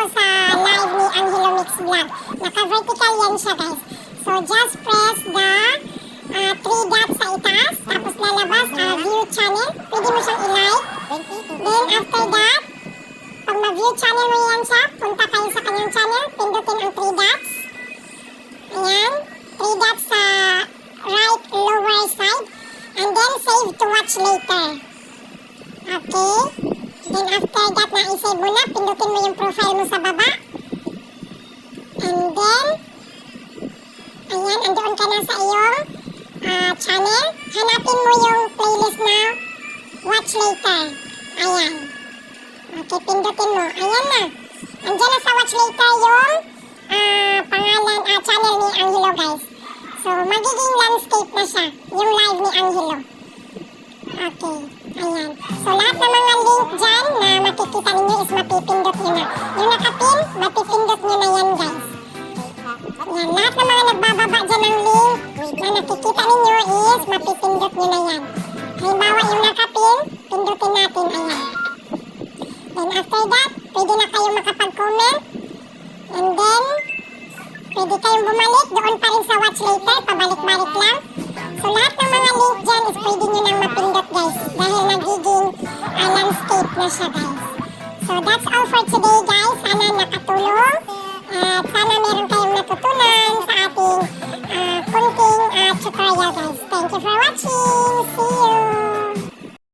Ako sa live ni Angelo Mix Vlog. Naka-vertical yan siya guys. So just press the uh, three dots sa itaas. Tapos lalabas uh, view channel. Pwede mo siyang i-like. Then after that, pag ma-view channel mo yan siya, punta kayo sa kanyang channel. Pindutin ang three dots. Ayan. Three dots sa right lower side. And then save to watch later. Okay. Then after isave mo na, pindutin mo yung profile mo sa baba. And then, ayan, andoon ka na sa iyong ah, channel. Hanapin mo yung playlist na watch later. Ayan. Okay, pindutin mo. Ayan na. Andiyan na sa watch later yung ah, pangalan, ah, channel ni Angelo guys. So, magiging landscape na siya. Yung live ni Angelo. Okay. Ayan. So, lahat ng mga link dyan na makikita ninyo is mapipindot nyo na. Yung nakapin, mapipindot nyo na yan, guys. Yan. Lahat ng mga nagbababa dyan ng link na nakikita ninyo is mapipindot nyo na yan. Halimbawa, yung nakapin, pindutin natin. Ayan. Then, after that, pwede na kayo makapag-comment. And then, pwede kayong bumalik. Doon pa rin sa watch later. Pabalik-balik lang. So, lahat ng na siya, guys. So, that's all for today, guys. Sana nakatulong. At sana meron kayong natutunan sa ating uh, kunting uh, tutorial, guys. Thank you for watching. See you!